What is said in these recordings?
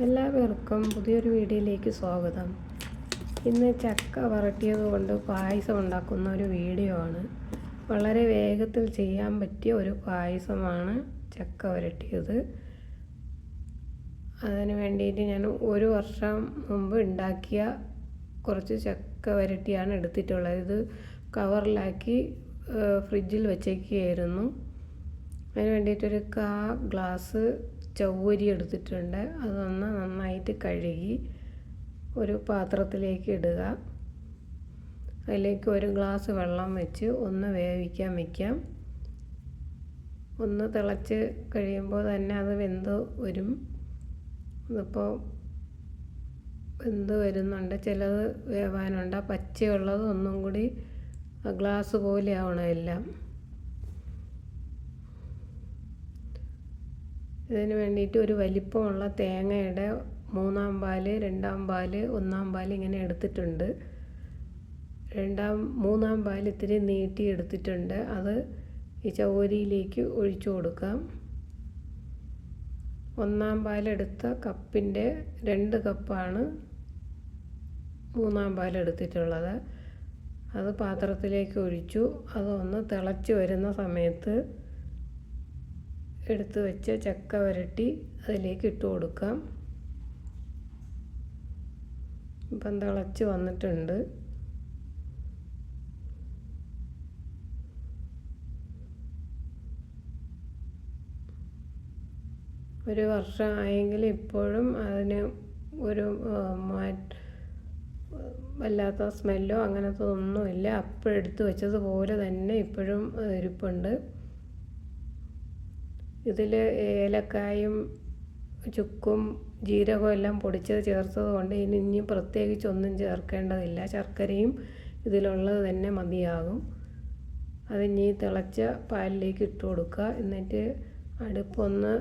എല്ലാവർക്കും പുതിയൊരു വീഡിയോയിലേക്ക് സ്വാഗതം. ഇന്ന് ചക്ക വരട്ടിയത് കൊണ്ട് പായസം ഉണ്ടാക്കുന്ന ഒരു വീഡിയോ ആണ്. വളരെ വേഗത്തിൽ ചെയ്യാൻ പറ്റിയ ഒരു പായസമാണ് ചക്ക വരട്ടിയത്. അതിന് വേണ്ടിയിട്ട് ഞാൻ ഒരു വർഷം മുമ്പ് ഉണ്ടാക്കിയ കുറച്ച് ചക്ക വരട്ടിയാണ് എടുത്തിട്ടുള്ളത്. ഇത് കവറിലാക്കി ഫ്രിഡ്ജിൽ വെച്ചേക്കുകയായിരുന്നു. അതിന് വേണ്ടിയിട്ടൊരു കാ ഗ്ലാസ് ചവ്വരി എടുത്തിട്ടുണ്ട്. അതൊന്ന് നന്നായിട്ട് കഴുകി ഒരു പാത്രത്തിലേക്ക് ഇടുക. അതിലേക്ക് ഒരു ഗ്ലാസ് വെള്ളം വെച്ച് ഒന്ന് വേവിക്കാൻ വയ്ക്കാം ഒന്ന് തിളച്ച് കഴിയുമ്പോൾ തന്നെ അത് വെന്ത് വരും. ഇതിപ്പോൾ വെന്ത് വരുന്നുണ്ട്. ചിലത് വേവാനുണ്ട്. പച്ചയുള്ളത് ഒന്നും കൂടി ഗ്ലാസ് പോലെ ആവണം എല്ലാം. ഇതിന് വേണ്ടിയിട്ട് ഒരു വലിപ്പമുള്ള തേങ്ങയുടെ മൂന്നാം പാൽ രണ്ടാം പാൽ ഒന്നാം പാൽ ഇങ്ങനെ എടുത്തിട്ടുണ്ട്. രണ്ടാം മൂന്നാം പാൽ ഇത്തിരി നീട്ടി എടുത്തിട്ടുണ്ട്. അത് ഈ ചവരിയിലേക്ക് ഒഴിച്ചു കൊടുക്കാം. ഒന്നാം പാലെടുത്ത കപ്പിന്റെ രണ്ട് കപ്പാണ് മൂന്നാം പാലെടുത്തിട്ടുള്ളത് അത് പാത്രത്തിലേക്ക് ഒഴിച്ചു. അതൊന്ന് തിളച്ച് വരുന്ന സമയത്ത് എടുത്ത് വെച്ച ചക്ക വരട്ടി അതിലേക്ക് ഇട്ട് കൊടുക്കാം. ഇപ്പം തിളച്ച് വന്നിട്ടുണ്ട്. ഒരു വർഷമായെങ്കിൽ ഇപ്പോഴും അതിന് ഒരു വല്ലാത്ത സ്മെല്ലോ അങ്ങനത്തെ ഒന്നുമില്ല. അപ്പോഴെടുത്ത് വെച്ചതുപോലെ തന്നെ ഇപ്പോഴും ഇരിപ്പുണ്ട്. ഇതിൽ ഏലക്കായും ചുക്കും ജീരകവും എല്ലാം പൊടിച്ചത് ചേർത്തത് കൊണ്ട് ഇനി ഇനി പ്രത്യേകിച്ചൊന്നും ചേർക്കേണ്ടതില്ല. ശർക്കരയും ഇതിലുള്ളത് തന്നെ മതിയാകും. അതിനി തിളച്ച പാലിലേക്ക് ഇട്ട് കൊടുക്കുക. എന്നിട്ട് അടുപ്പൊന്ന്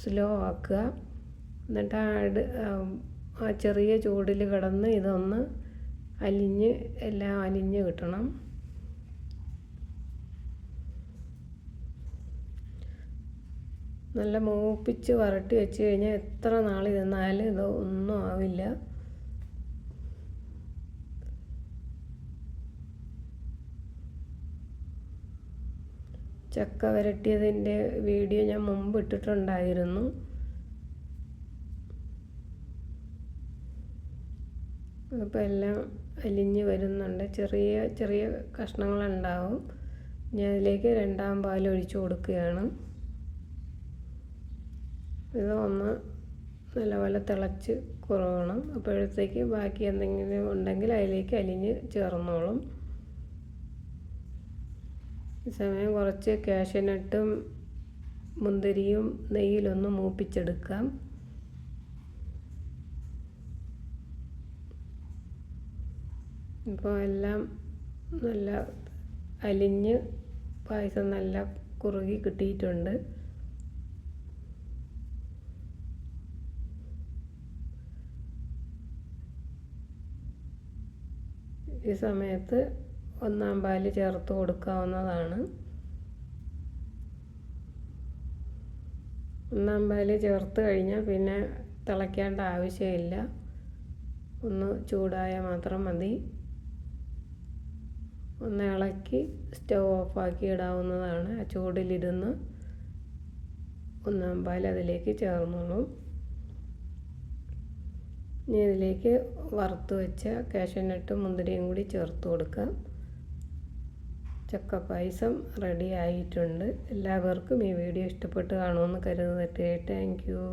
സ്ലോ ആക്കുക. എന്നിട്ട് ആ അടു ആ ചെറിയ ചൂടിൽ കിടന്ന് ഇതൊന്ന് അലിഞ്ഞ് എല്ലാം അലിഞ്ഞ് കിട്ടണം. നല്ല മൂപ്പിച്ച് വരട്ടി വെച്ച് കഴിഞ്ഞാൽ എത്ര നാൾ ഇരുന്നാലും ഇത് ഒന്നും ആവില്ല. ചക്ക വരട്ടിയതിന്റെ വീഡിയോ ഞാൻ മുമ്പ് ഇട്ടിട്ടുണ്ടായിരുന്നു. അപ്പോൾ എല്ലാം അലിഞ്ഞ് വരുന്നുണ്ട്. ചെറിയ ചെറിയ കഷ്ണങ്ങളുണ്ടാവും. ഞാൻ അതിലേക്ക് രണ്ടാം പാൽ ഒഴിച്ചു കൊടുക്കുകയാണ്. ഇത് ഒന്ന് നല്ലപോലെ തിളച്ച് കുറവണം. അപ്പോഴത്തേക്ക് ബാക്കി എന്തെങ്കിലും ഉണ്ടെങ്കിൽ അതിലേക്ക് അലിഞ്ഞ് ചേർന്നോളും. ഈ സമയം കുറച്ച് കാഷ്യനട്ടും മുന്തിരിയും നെയ്യിലൊന്ന് മൂപ്പിച്ചെടുക്കാം. ഇപ്പോൾ എല്ലാം നല്ല അലിഞ്ഞ് പായസം നല്ല കുറുകി കിട്ടിയിട്ടുണ്ട്. ഈ സമയത്ത് ഒന്നാം പാൽ ചേർത്ത് കൊടുക്കാവുന്നതാണ്. ഒന്നാം പാൽ ചേർത്ത് കഴിഞ്ഞാൽ പിന്നെ തിളയ്ക്കേണ്ട ആവശ്യമില്ല. ഒന്ന് ചൂടായ മാത്രം മതി. ഒന്ന് ഇളക്കി സ്റ്റവ് ഓഫാക്കി ഇടാവുന്നതാണ്. ആ ചൂടിലിരുന്ന് ഒന്നാം പാൽ അതിലേക്ക് ചേർന്നോളും. ഇതിലേക്ക് വറുത്ത് വെച്ച കാഷ്യനട്ടും മുന്തിരിയും കൂടി ചേർത്ത് കൊടുക്കാം. ചക്ക പായസം റെഡി ആയിട്ടുണ്ട്. എല്ലാവർക്കും ഈ വീഡിയോ ഇഷ്ടപ്പെട്ട് കാണുമെന്ന് കരുതട്ടെ താങ്ക് യു